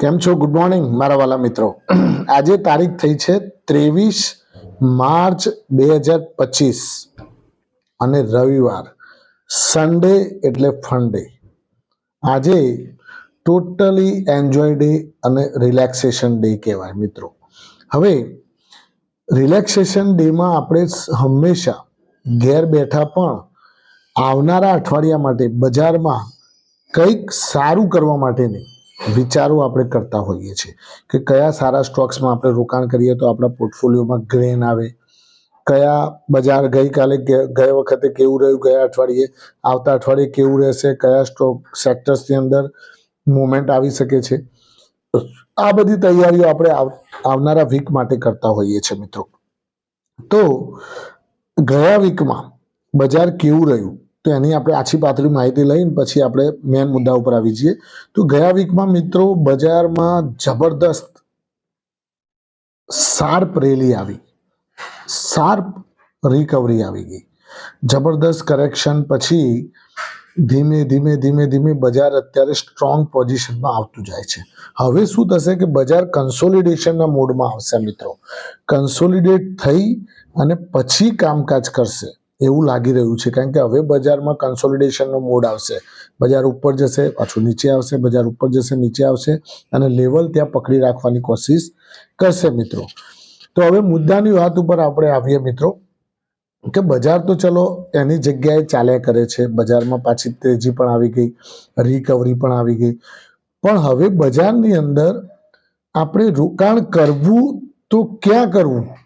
કેમ છો? Good morning મારા વાલા મિત્રો. આજે તારીખ થઈ છે ત્રેવીસ માર્ચ બે હજાર પચીસ અને રવિવાર. સન્ડે એટલે ફન આજે ટોટલી એન્જોય ડે અને રિલેક્સેશન ડે કહેવાય મિત્રો. હવે રિલેક્સેશન ડેમાં આપણે હંમેશા ઘેર બેઠા પણ આવનારા અઠવાડિયા માટે બજારમાં કંઈક સારું કરવા માટેની વિચારો આપણે કરતા હોઈએ છીએ કે કયા સારા સ્ટોક્સમાં આપણે રોકાણ કરીએ તો આપણા પોર્ટફોલિયોમાં ગ્રેન આવે. કયા બજાર ગઈકાલે ગયા વખતે કેવું રહ્યું, ગયા અઠવાડિયે, આવતા અઠવાડિયે કેવું રહેશે, કયા સ્ટોક સેક્ટર્સની અંદર મુવમેન્ટ આવી શકે છે. આ બધી તૈયારીઓ આપણે આવ- આવનારા વીક માટે કરતા હોઈએ છીએ મિત્રો. તો, ગયા વીકમાં બજાર કેવું રહ્યું? તો એની આપણે આછી પાતળી માહિતી લઈને પછી આપણે મેન મુદ્દા ઉપર આવી જઈએ. તો ગયા વીકમાં મિત્રો બજારમાં જબરદસ્ત શાર્પ રેલી આવી. શાર્પ રિકવરી આવી ગઈ. જબરદસ્ત કરેક્શન પછી ધીમે ધીમે ધીમે ધીમે બજાર અત્યારે સ્ટ્રોંગ પોઝિશનમાં આવતું જાય છે. હવે શું થશે કે બજાર કન્સોલિડેશનના મોડમાં આવશે મિત્રો. કન્સોલિડેટ થઈ અને પછી કામકાજ કરશે. એવું લાગી રહ્યું છે. કારણ કે હવે બજારમાં કન્સોલિડેશનનો મોડ આવશે. બજાર ઉપર જશે, પાછું નીચે આવશે, બજાર ઉપર જશે, નીચે આવશે અને લેવલ ત્યાં પકડી રાખવાની કોશિશ કરશે મિત્રો. તો હવે મુદ્દાની વાત ઉપર આપણે આવીએ મિત્રો, કે બજાર તો ચલો એની જગ્યાએ ચાલ્યા કરે છે. બજારમાં પાછી તેજી પણ આવી ગઈ રિકવરી પણ આવી ગઈ. પણ હવે બજારની અંદર આપણે રોકાણ કરવું તો ક્યાં કરવું?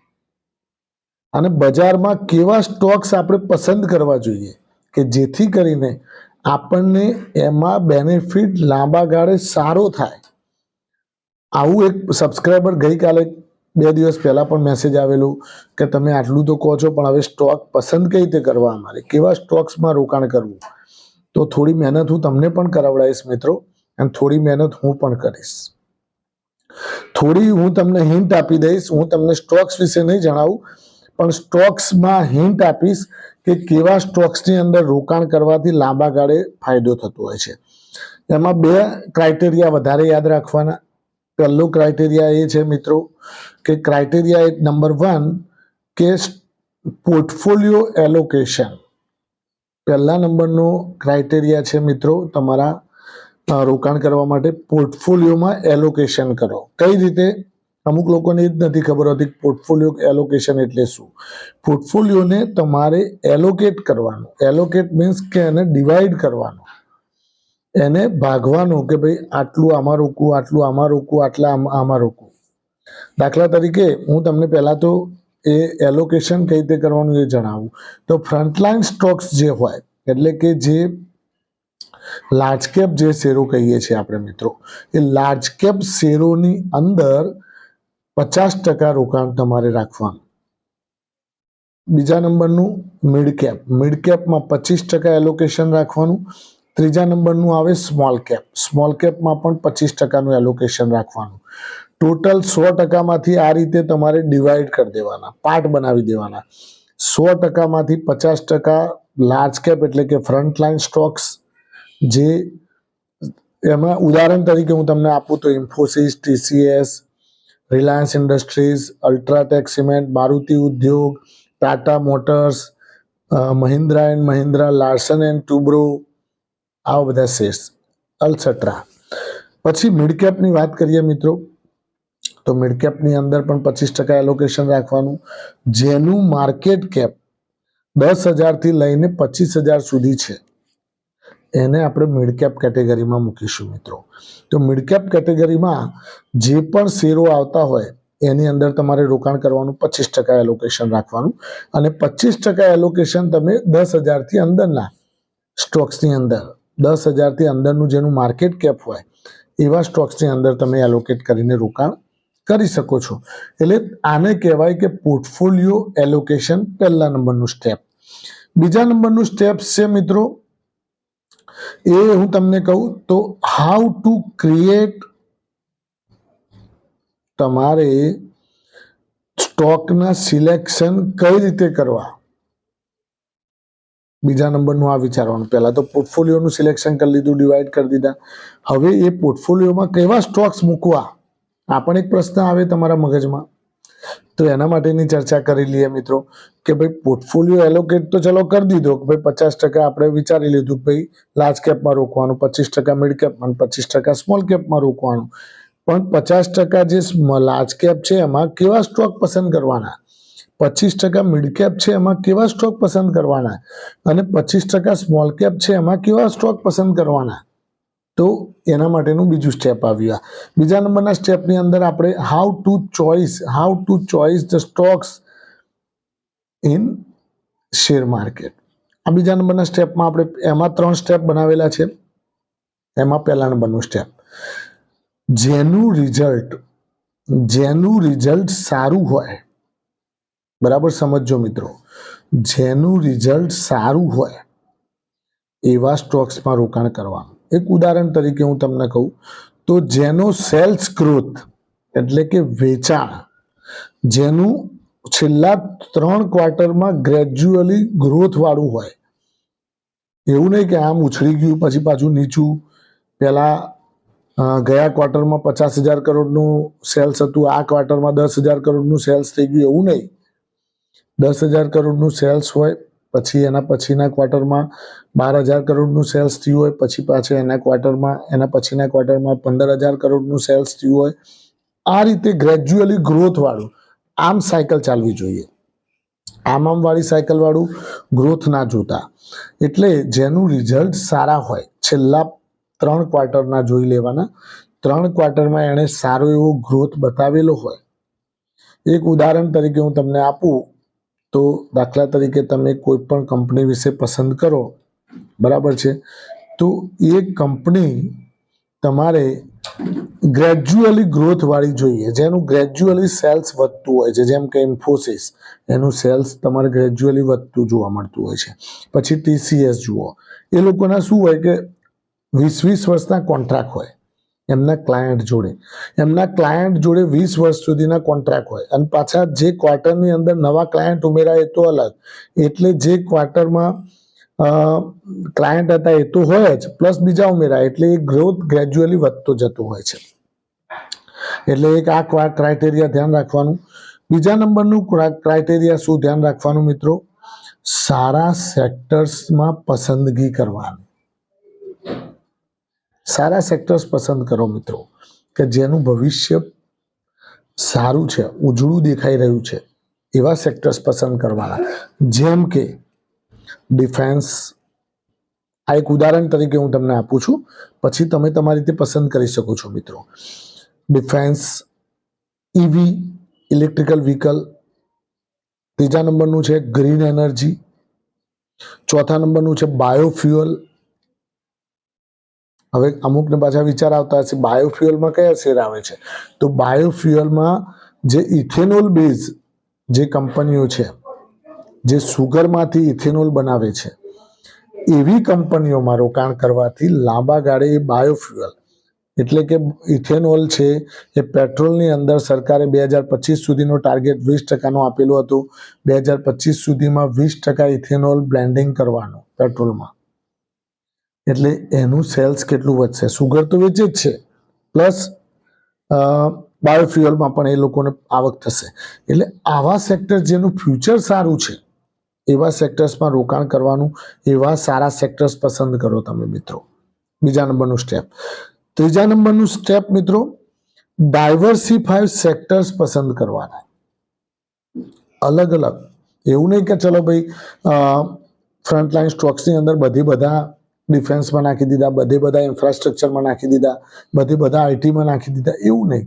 અને બજારમાં કેવા સ્ટોક્સ આપણે પસંદ કરવા જોઈએ કે જેથી કરીને આપણને એમાં બેનિફિટ લાંબા ગાળે સારો થાય. આવું એક સબસ્ક્રાઈબર ગઈકાલે બે દિવસ પહેલાં પણ મેસેજ આવેલું કે તમે આટલું તો કહો છો, પણ હવે સ્ટોક પસંદ કઈ રીતે કરવા અમારે? કેવા સ્ટોક્સમાં રોકાણ કરવું? તો થોડી મહેનત હું તમને પણ કરાવડાવીશ મિત્રો, અને થોડી મહેનત હું પણ કરીશ. થોડી હું તમને હિન્ટ આપી દઈશ, હું તમને સ્ટોક્સ વિશે નહીં જણાવું પણ સ્ટોક્સમાં હિન્ટ આપીશ કે કેવા સ્ટોક્સની અંદર રોકાણ કરવાથી લાંબા ગાળે ફાયદો થતો હોય છે. એમાં બે ક્રાઇટેરિયા વધારે યાદ રાખવાના. પહેલો ક્રાઇટેરિયા એ છે મિત્રો કે ક્રાઇટેરિયા નંબર વન કે પોર્ટફોલિયો એલોકેશન પહેલા નંબરનો ક્રાઇટેરિયા છે મિત્રો તમારા રોકાણ કરવા માટે પોર્ટફોલિયોમાં એલોકેશન કરો. કઈ રીતે? અમુક લોકોને એ જ નથી ખબર હોતી પોર્ટફોલિયો એલોકેશન એટલે શું? પોર્ટફોલિયોને તમારે એલોકેટ કરવાનું. એલોકેટ મીન્સ કે એને ડિવાઈડ કરવાનું. એને ભાગવાનું કે ભાઈ આટલું આમાં રોકવું, આટલું આમાં રોકવું, આટલા આમાં રોકવું. દાખલા તરીકે હું તમને પહેલાં તો એ એલોકેશન કઈ રીતે કરવાનું એ જણાવું. તો ફ્રન્ટલાઇન સ્ટોક્સ જે હોય, એટલે કે જે લાર્જ કેપ જે શેરો કહીએ છીએ આપણે મિત્રો, એ લાર્જ કેપ શેરોની અંદર પચાસ ટકા રોકાણ તમારે રાખવાનું. બીજા નંબરનું મિડ કેપ મિડ કેપમાં પચીસ ટકા એલોકેશન રાખવાનું. ત્રીજા નંબરનું આવે સ્મોલ કેપ સ્મોલ કેપમાં પણ પચીસ ટકાનું એલોકેશન રાખવાનું. ટોટલ સો ટકામાંથી આ રીતે તમારે ડિવાઈડ કરી દેવાના પાર્ટ બનાવી દેવાના. સો ટકામાંથી પચાસ ટકા લાર્જ કેપ એટલે કે ફ્રન્ટ લાઇન સ્ટોક્સ જે એમાં ઉદાહરણ તરીકે હું તમને આપું તો Infosys TCS Reliance Industries, UltraTech Cement, Maruti Udyog, Tata Motors Mahindra and Mahindra, Larsen and Toubro, આવા બધા શેર્સ, અલ્સટ્રા. પછી મિડકેપની વાત કરીએ મિત્રો, તો મિડકેપની અંદર પણ પચીસ ટકા એલોકેશન રાખવાનું. જેનું માર્કેટ કેપ દસ હજારથી લઈને પચીસ હજાર સુધી છે. એને આપણે મિડકેપ કેટેગરીમાં મૂકીશું મિત્રો. તો મિડકેપ કેટેગરીમાં જે પણ શેરો આવતા હોય, એની અંદર તમારે રોકાણ કરવાનું પચીસ ટકા એલોકેશન રાખવાનું અને પચીસ ટકા એલોકેશન તમે દસ હજારથી અંદરના સ્ટોક્સની અંદર, દસ હજારથી અંદરનું જેનું માર્કેટ કેપ હોય, એવા સ્ટોક્સની અંદર તમે એલોકેટ કરીને રોકાણ કરી શકો છો. એટલે આને કહેવાય કે પોર્ટફોલિયો એલોકેશન પહેલા નંબરનું સ્ટેપ બીજા નંબરનું સ્ટેપ છે મિત્રો એ હું તમને કહું તો હાઉ ટુ ક્રિએટ તમારે સ્ટોકના સિલેક્શન કઈ રીતે કરવા? બીજા નંબરનું આ વિચારવાનું. પહેલા તો પોર્ટફોલિયોનું સિલેક્શન કરી લીધું ડિવાઈડ કરી દીધા. હવે એ પોર્ટફોલિયોમાં કેવા સ્ટોક્સ મૂકવા? આ પણ એક પ્રશ્ન આવે તમારા મગજમાં. તો એના માટેની ચર્ચા કરી લઈએ મિત્રો કે ભાઈ પોર્ટફોલિયો એલોકેટ તો ચલો કરી દીધો કે ભાઈ પચાસ ટકા આપણે વિચારી લીધું ભાઈ લાર્જ કેપમાં રોકવાનું, પચીસ ટકા મિડ કેપમાં પચીસ ટકા સ્મોલ કેપમાં રોકવાનું. પણ પચાસ ટકા જે લાર્જ કેપ છે એમાં કેવા સ્ટોક પસંદ કરવાના? પચીસ ટકા મિડ કેપ છે એમાં કેવા સ્ટોક પસંદ કરવાના? અને પચીસ ટકા સ્મોલ કેપ છે એમાં કેવા સ્ટોક પસંદ કરવાના? તો એના માટેનું બીજું સ્ટેપ આવ્યું આ. બીજા નંબરના સ્ટેપની અંદર આપણે how to choice how to choice the stocks in share market આ બીજા નંબરના સ્ટેપમાં આપણે એમાં ત્રણ સ્ટેપ બનાવેલા છે. એમાં પહેલા નંબરનું સ્ટેપ જેનું રિઝલ્ટ જેનું રિઝલ્ટ સારું હોય, બરાબર સમજજો મિત્રો, જેનું રિઝલ્ટ સારું હોય, એવા સ્ટોક્સમાં રોકાણ કરવાનું. એક ઉદાહરણ તરીકે હું તમને કહું, તો જેનો સેલ્સ ગ્રોથ એટલે કે વેચાણ, જેનું છેલ્લા ત્રણ ક્વાર્ટરમાં ગ્રેજ્યુઅલી ગ્રોથ વાળું હોય. એવું નહીં કે આમ ઉછળી ગયું, પછી પાછું નીચું. પહેલાં ગયા ક્વાર્ટરમાં પચાસ હજાર કરોડનું સેલ્સ હતું, આ ક્વાર્ટરમાં દસ હજાર કરોડનું સેલ્સ થઈ ગયું, એવું નહીં. દસ હજાર કરોડનું સેલ્સ હોય પછી એના પછીના ક્વાર્ટરમાં બાર હજાર કરોડનું સેલ્સ થયું હોય, પછી પાછળ એના ક્વાર્ટરમાં એના પછીના ક્વાર્ટરમાં પંદર હજાર કરોડનું સેલ્સ થયું હોય. આ રીતે ગ્રેજ્યુઅલી ગ્રોથ વાળું, આમ સાયકલ ચાલવી જોઈએ. આમ આમવાળી સાયકલવાળું વાળું ગ્રોથ ના જોતા. એટલે જેનું રિઝલ્ટ સારા હોય, છેલ્લા ત્રણ ક્વાર્ટરના જોઈ લેવાના. ત્રણ ક્વાર્ટરમાં એણે સારો એવો ગ્રોથ બતાવેલો હોય. એક ઉદાહરણ તરીકે હું તમને આપું. તો દાખલા તરીકે તમે કોઈ પણ કંપની વિશે પસંદ કરો, બરાબર છે? તો એ કંપની તમારે ગ્રેજ્યુઅલી ગ્રોથ વાળી જોઈએ. જેનું ગ્રેજ્યુઅલી સેલ્સ વધતું હોય છે, જેમ કે ઇન્ફોસિસ એનું સેલ્સ તમારે ગ્રેજ્યુઅલી વધતું જોવા મળતું હોય છે. પછી ટીસીએસ જુઓ. એ લોકોના શું હોય કે વીસ વીસ વર્ષના કોન્ટ્રાક્ટ હોય. એમના ક્લાયન્ટ જોડે. એમના ક્લાયન્ટ જોડે વીસ વર્ષ સુધીના કોન્ટ્રાક્ટ હોય. અને પાછા જે ક્વાર્ટરની અંદર નવા ક્લાયન્ટ ઉમેરાય એ તો અલગ. એટલે જે ક્વાર્ટરમાં ક્લાયન્ટ હતા એ તો હોય જ પ્લસ બીજા ઉમેરાય. એટલે એ ગ્રોથ ગ્રેજ્યુઅલી વધતો જતો હોય છે. એટલે એક આ ક્રાઇટેરિયા ધ્યાન રાખવાનું. બીજા નંબરનું ક્રાઇટેરિયા શું ધ્યાન રાખવાનું મિત્રો? સારા સેક્ટર્સમાં પસંદગી કરવાની. સારા સેક્ટર્સ પસંદ કરો મિત્રો, કે જેનું ભવિષ્ય સારું છે, ઉજળું દેખાઈ રહ્યું છે, એવા સેક્ટર્સ પસંદ કરવાના. જેમ કે ડિફેન્સ આ એક ઉદાહરણ તરીકે હું તમને આપું છું, પછી તમે તમારી રીતે પસંદ કરી શકો છો મિત્રો. ડિફેન્સ ઇવી ઇલેક્ટ્રિકલ વ્હીકલ ત્રીજા નંબરનું છે ગ્રીન એનર્જી ચોથા નંબરનું છે બાયોફ્યુઅલ હવે અમુકને પાછા વિચાર આવતા હશે બાયોફ્યુઅલમાં કયા શેર આવે છે? તો બાયોફ્યુઅલમાં જે ઇથેનોલ બેઝ જે કંપનીઓ છે, જે સુગરમાંથી ઇથેનોલ બનાવે છે, એવી કંપનીઓમાં રોકાણ કરવાથી લાંબા ગાળે એ બાયોફ્યુઅલ એટલે કે ઇથેનોલ છે, એ પેટ્રોલની અંદર સરકારે બે હજાર પચીસ સુધીનો ટાર્ગેટ વીસ ટકાનો આપેલો હતો. બે હજાર પચીસ સુધીમાં વીસ ટકા ઇથેનોલ બ્લેન્ડિંગ કરવાનું, પેટ્રોલમાં. એટલે એનું સેલ્સ કેટલું વધશે? સુગર તો વેચે જ છે. પ્લસ બાયોફ્યુઅલમાં પણ એ લોકોને આવક થશે. એટલે આવા સેક્ટર જેનું ફ્યુચર સારું છે, એવા સેક્ટર્સમાં રોકાણ કરવાનું, એવા સારા સેક્ટર્સ પસંદ કરો તમે મિત્રો. બીજા નંબરનું સ્ટેપ ત્રીજા નંબરનું સ્ટેપ મિત્રો ડાયવર્સિફાઈડ સેક્ટર્સ પસંદ કરવાના. અલગ અલગ એવું નહીં કે ચલો ભાઈ ફ્રન્ટલાઇન સ્ટોક્સની અંદર બધી બધા ડિફેન્સમાં નાખી દીધા, બધે બધા ઇન્ફ્રાસ્ટ્રક્ચરમાં નાખી દીધા, બધે બધા આઈટીમાં નાખી દીધા, એવું નહીં.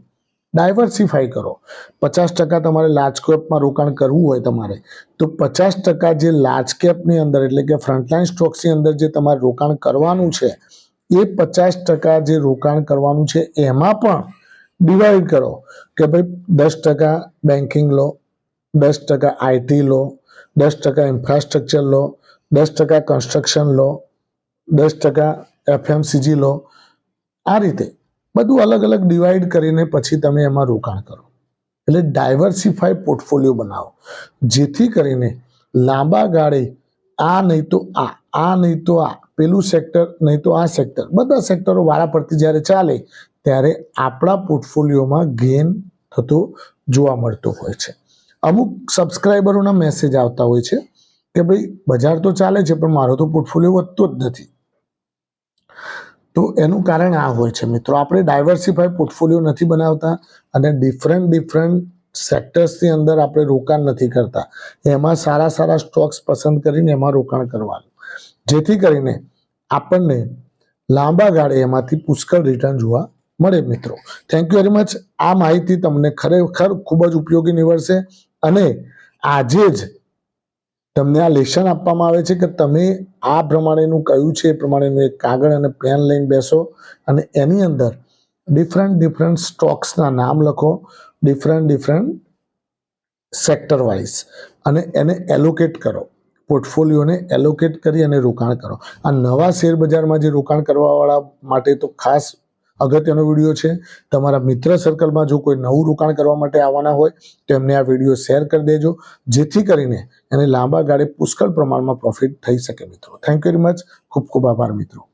ડાયવર્સિફાઈ કરો. પચાસ ટકા તમારે લાર્જ કેપમાં રોકાણ કરવું હોય તમારે, તો પચાસ ટકા જે લાર્જ કેપની અંદર, એટલે કે ફ્રન્ટલાઇન સ્ટોક્સની અંદર જે તમારે રોકાણ કરવાનું છે, એ પચાસ ટકા જે રોકાણ કરવાનું છે, એમાં પણ ડિવાઈડ કરો. કે ભાઈ, દસ ટકા બેન્કિંગ લો, દસ ટકા આઈટી લો, દસ ટકા ઇન્ફ્રાસ્ટ્રક્ચર લો, દસ ટકા કન્સ્ટ્રક્શન લો દસ ટકા એફએમસીજી લો. આ રીતે બધું અલગ અલગ ડિવાઈડ કરીને પછી તમે એમાં રોકાણ કરો. એટલે ડાયવર્સિફાઈ પોર્ટફોલિયો બનાવો. જેથી કરીને લાંબા ગાળે આ નહીં તો આ આ નહીં તો આ, પેલું સેક્ટર નહીં તો આ સેક્ટર બધા સેક્ટરો વાળા પરથી જ્યારે ચાલે ત્યારે આપણા પોર્ટફોલિયોમાં ગેન થતો જોવા મળતો હોય છે. અમુક સબસ્ક્રાઈબરોના મેસેજ આવતા હોય છે કે ભાઈ બજાર તો ચાલે છે પણ મારો તો પોર્ટફોલિયો વધતો જ નથી. તો એનું કારણ આ હોય છે. મિત્રો, આપણે ડાયવર્સિફાઈ પોર્ટફોલિયો નથી બનાવતા અને ડિફરન્ટ ડિફરન્ટ સેક્ટર્સની અંદર આપણે રોકાણ નથી કરતા. એમાં સારા સારા સ્ટોક્સ પસંદ કરીને એમાં રોકાણ કરવાનું. જેથી કરીને આપણને લાંબા ગાળે એમાંથી પુષ્કળ રિટર્ન જોવા મળે મિત્રો. થેન્ક યુ વેરી મચ આ માહિતી તમને ખરેખર ખૂબ જ ઉપયોગી નીવડશે અને આજે જ તમને આ લેશન આપવામાં આવે છે કે તમે આ પ્રમાણેનું કયું છે, એ પ્રમાણેનું એક કાગળ અને પેન લઈને બેસો અને એની અંદર ડિફરન્ટ ડિફરન્ટ સ્ટોક્સના નામ લખો ડિફરન્ટ ડિફરન્ટ સેક્ટર વાઇઝ અને એને એલોકેટ કરો. પોર્ટફોલિયોને એલોકેટ કરી અને રોકાણ કરો. આ નવા શેર બજારમાં જે રોકાણ કરવાવાળા માટે તો ખાસ અગત્યનો વીડિયો છે. તમારા મિત્ર સર્કલમાં જો કોઈ નવું રોકાણ કરવા માટે આવવાના હોય, તો એમને આ વીડિયો શેર કરી દેજો. જેથી કરીને એને લાંબા ગાળે પુષ્કળ પ્રમાણમાં પ્રોફિટ થઈ શકે મિત્રો. થેન્ક યુ વેરી મચ ખૂબ ખૂબ આભાર મિત્રો.